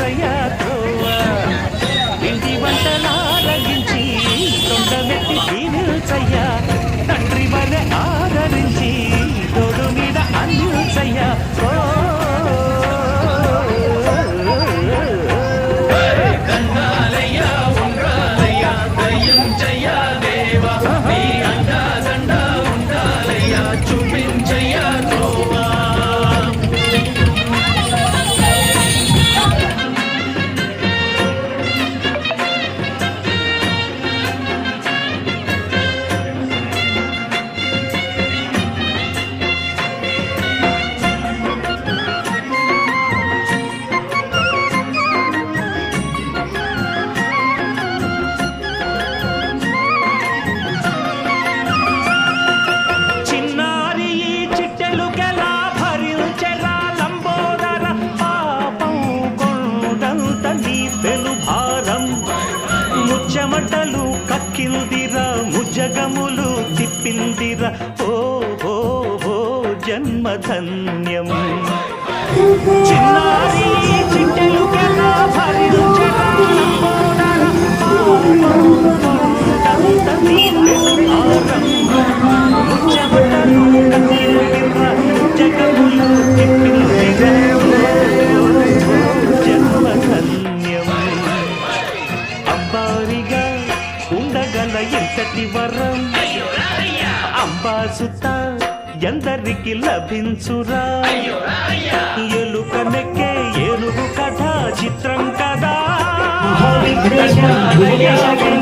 చూపించయ్యా త్రోవా ఇంటి వంటలారగించి తొండమెట్టి దీనిల్చయ్యా ముజగములు తిప్పిందిరా. ఓ ఓ ఓ జన్మధన్యం. చిన్నారి చిట్టెలు చిట్టెలుకెలా ఉండగల ఎంతటి వరం? అంబాసుత ఎందరికి లభించురా ఎలుక నెక్కే ఏనుగు కథ చిత్రం కదా భువనేశ్వర్